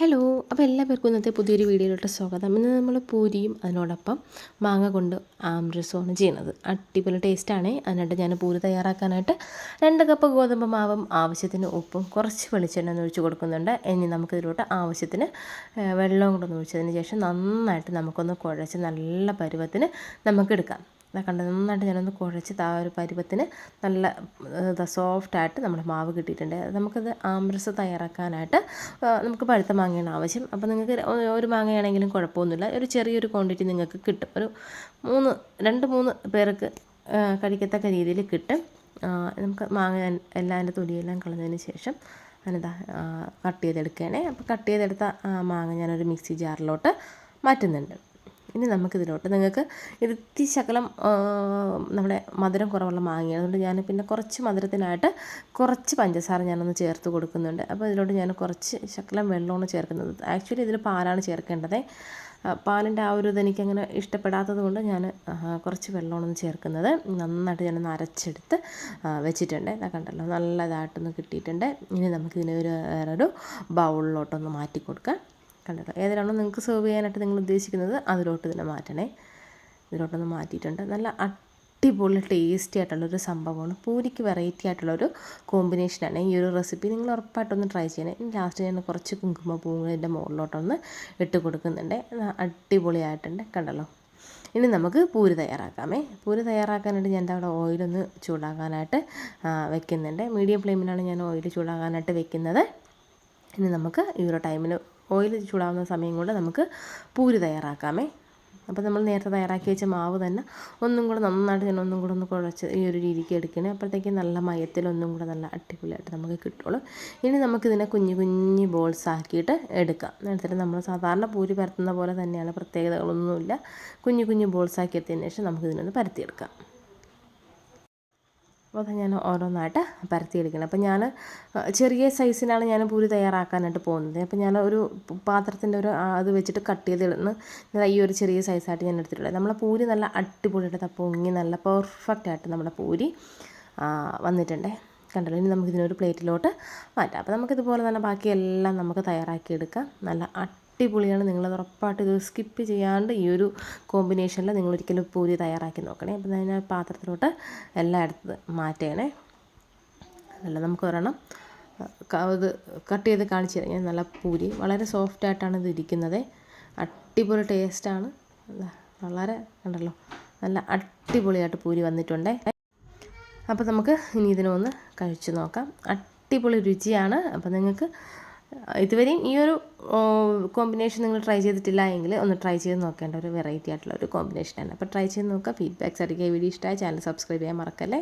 Hello അപ്പോൾ എല്ലാവർക്കും ഇന്നത്തെ പുതിയൊരു വീഡിയോയിലോട്ട് സ്വാഗതം. ഇന്ന് നമ്മൾ പൂരിയും അതിനോടൊപ്പം മാങ്ങ കൊണ്ട് ആംരസമാണ് ചെയ്യുന്നത്. അടിപൊളി ടേസ്റ്റാണ് അതിനായിട്ട് ഞാൻ പൂരി തയ്യാറാക്കാനായിട്ട് രണ്ട് കപ്പ് ഗോതമ്പ് മാവും ആവശ്യത്തിന് ഉപ്പും കുറച്ച് വെളിച്ചെണ്ണ ഒഴിച്ച് കൊടുക്കുന്നുണ്ട്. ഇനി നമുക്കിതിലോട്ട് ആവശ്യത്തിന് വെള്ളം വെള്ളവും കൂടെ ഒഴിച്ചതിന് ശേഷം നന്നായിട്ട് നമുക്കൊന്ന് കുഴച്ച് നല്ല പരുവത്തിന് നമുക്കെടുക്കാം. ഇതാ കണ്ട നന്നായിട്ട് ഞാനൊന്ന് കുഴച്ച് ആ ഒരു പരുവത്തിന് നല്ല സോഫ്റ്റായിട്ട് നമ്മൾ മാവ് കിട്ടിയിട്ടുണ്ട്. നമുക്കത് ആമ്രസ് തയ്യാറാക്കാനായിട്ട് നമുക്ക് പഴുത്ത മാങ്ങയാണ് ആവശ്യം. അപ്പോൾ നിങ്ങൾക്ക് ഒരു മാങ്ങയാണെങ്കിലും കുഴപ്പമൊന്നുമില്ല. ഒരു ചെറിയൊരു ക്വാണ്ടിറ്റി നിങ്ങൾക്ക് കിട്ടും. ഒരു മൂന്ന് രണ്ട് മൂന്ന് പേർക്ക് കഴിക്കത്തക്ക രീതിയിൽ കിട്ടും. നമുക്ക് മാങ്ങ എല്ലാം അതിന്റെ തൊലിയെല്ലാം കളഞ്ഞതിന് ശേഷം ഞാനിതാ കട്ട് ചെയ്തെടുക്കുകയാണേ. അപ്പോൾ കട്ട് ചെയ്തെടുത്ത മാങ്ങ ഞാനൊരു മിക്സി ജാറിലോട്ട് മാറ്റുന്നുണ്ട്. ഇനി നമുക്കിതിലോട്ട് നിങ്ങൾക്ക് ഇരുത്തി ശകലം നമ്മുടെ മധുരം കുറവുള്ള മാങ്ങയാണ്. അതുകൊണ്ട് ഞാൻ പിന്നെ കുറച്ച് മധുരത്തിനായിട്ട് കുറച്ച് പഞ്ചസാര ഞാനൊന്ന് ചേർത്ത് കൊടുക്കുന്നുണ്ട്. അപ്പോൾ ഇതിലോട്ട് ഞാൻ കുറച്ച് ശകലം വെള്ളമാണ് ചേർക്കുന്നത്. ആക്ച്വലി ഇതിൽ പാലാണ് ചേർക്കേണ്ടത്. പാലിന്റെ ആ ഒരു ഇതെനിക്ക് അങ്ങനെ ഇഷ്ടപ്പെടാത്തത് കൊണ്ട് ഞാൻ കുറച്ച് വെള്ളമാണ് ചേർക്കുന്നത്. നന്നായിട്ട് ഞാനൊന്ന് അരച്ചെടുത്ത് വെച്ചിട്ടുണ്ട്. കണ്ടല്ലോ നല്ലതായിട്ടൊന്ന് കിട്ടിയിട്ടുണ്ട്. ഇനി നമുക്കിതിനെ ഒരു വേറൊരു ബൗളിലോട്ടൊന്ന് മാറ്റി കൊടുക്കാം കണ്ടല്ലോ ഏതിലാണോ നിങ്ങൾക്ക് സെർവ് ചെയ്യാനായിട്ട് നിങ്ങൾ ഉദ്ദേശിക്കുന്നത് അതിലോട്ട് തന്നെ മാറ്റണേ. ഇതിലോട്ടൊന്ന് മാറ്റിയിട്ടുണ്ട്. നല്ല അടിപൊളി ടേസ്റ്റി ആയിട്ടുള്ളൊരു സംഭവമാണ്. പൂരിക്ക് വെറൈറ്റി ആയിട്ടുള്ളൊരു കോമ്പിനേഷനാണ് ഈ ഒരു റെസിപ്പി നിങ്ങൾ ഉറപ്പായിട്ടൊന്ന് ട്രൈ ചെയ്യണേ. ലാസ്റ്റ് ഞാൻ കുറച്ച് കുങ്കുമപ്പൂവും ഇതിന്റെ മുകളിലോട്ടൊന്ന് ഇട്ട് കൊടുക്കുന്നുണ്ട്. അടിപൊളിയായിട്ടുണ്ട് കണ്ടല്ലോ. ഇനി നമുക്ക് പൂരി തയ്യാറാക്കാമേ. പൂരി തയ്യാറാക്കാനായിട്ട് ഞാൻ അവിടെ ഓയിലൊന്ന് ചൂടാക്കാനായിട്ട് വെക്കുന്നുണ്ട്. മീഡിയം ഫ്ലെയിമിലാണ് ഞാൻ ഓയിൽ ചൂടാക്കാനായിട്ട് വെക്കുന്നത്. ഇനി നമുക്ക് ഈ ഒരു ടൈമിൽ ഓയിൽ ചൂടാവുന്ന സമയം കൊണ്ട് നമുക്ക് പൂരി തയ്യാറാക്കാമേ. അപ്പോൾ നമ്മൾ നേരത്തെ തയ്യാറാക്കി വെച്ച മാവ് തന്നെ ഒന്നും കൂടെ നന്നായിട്ട് ഞാൻ ഒന്നും കൂടെ ഒന്ന് കുഴച്ച് ഈ ഒരു രീതിക്ക് എടുക്കണേ. അപ്പോഴത്തേക്ക് നല്ല മയത്തിൽ ഒന്നും കൂടെ നല്ല അടിപൊളിയായിട്ട് നമുക്ക് കിട്ടുള്ളൂ. ഇനി നമുക്കിതിനെ കുഞ്ഞു കുഞ്ഞു ബോൾസ് ആക്കിയിട്ട് എടുക്കാം. എടുത്തിട്ട് നമ്മൾ സാധാരണ പൂരി പരത്തുന്ന പോലെ തന്നെയാണ് പ്രത്യേകതകളൊന്നുമില്ല. കുഞ്ഞു കുഞ്ഞു ബോൾസ് ആക്കി എടുത്തതിന് ശേഷം നമുക്കിതിനൊന്ന് പരത്തിയെടുക്കാം. അപ്പോൾ അത് ഞാൻ ഓരോന്നായിട്ട് പരത്തിയെടുക്കണം അപ്പോൾ ഞാൻ ചെറിയ സൈസിനാണ് ഞാൻ പൂരി തയ്യാറാക്കാനായിട്ട് പോകുന്നത്. അപ്പോൾ ഞാൻ ഒരു പാത്രത്തിന്റെ ഒരു അത് വെച്ചിട്ട് കട്ട് ചെയ്തിടുന്ന ഈ ഒരു ചെറിയ സൈസായിട്ട് ഞാൻ എടുത്തിട്ടുള്ളത്. നമ്മളെ പൂരി നല്ല അടിപൊളിയായിട്ട് പൊങ്ങി നല്ല പെർഫെക്റ്റ് ആയിട്ട് നമ്മുടെ പൂരി വന്നിട്ടുണ്ട്. കണ്ടല്ലോ ഇനി നമുക്കിതിനൊരു പ്ലേറ്റിലോട്ട് മാറ്റാം. അപ്പോൾ നമുക്കിതുപോലെ തന്നെ ബാക്കിയെല്ലാം നമുക്ക് തയ്യാറാക്കിയെടുക്കാം നല്ല അടിപൊളിയാണ്. നിങ്ങൾ ഉറപ്പായിട്ട് ഇത് സ്കിപ്പ് ചെയ്യാണ്ട് ഈ ഒരു കോമ്പിനേഷനിൽ നിങ്ങൾ ഒരിക്കലും പൂരി തയ്യാറാക്കി നോക്കണേ. അപ്പോൾ ഞാൻ പാത്രത്തിലോട്ട് എല്ലാം എടുത്ത് മാറ്റണേ. അല്ല നമുക്ക് ഒരെണ്ണം ഇത് കട്ട് ചെയ്ത് കാണിച്ചു തരാം. നല്ല പൂരി വളരെ സോഫ്റ്റ് ആയിട്ടാണ് ഇത് ഇരിക്കുന്നത്. അടിപൊളി ടേസ്റ്റാണ് വളരെ കണ്ടല്ലോ നല്ല അടിപൊളിയായിട്ട് പൂരി വന്നിട്ടുണ്ട്. അപ്പോൾ നമുക്ക് ഇനി ഇതിനൊന്ന് കഴിച്ചു നോക്കാം. അടിപൊളി രുചിയാണ്. അപ്പോൾ നിങ്ങൾക്ക് ഇതുവരെയും ഈ ഒരു കോമ്പിനേഷൻ നിങ്ങൾ ട്രൈ ചെയ്തിട്ടില്ല എങ്കിൽ ഒന്ന് ട്രൈ ചെയ്ത് നോക്കേണ്ട ഒരു വെറൈറ്റി ആയിട്ടുള്ള ഒരു കോമ്പിനേഷനാണ് അപ്പോൾ ട്രൈ ചെയ്ത് നോക്കുക. ഫീഡ്ബാക്ക്സ് അറിയിക്കുക വീഡിയോ ഇഷ്ടമായ ചാനൽ സബ്സ്ക്രൈബ് ചെയ്യാൻ മറക്കല്ലേ?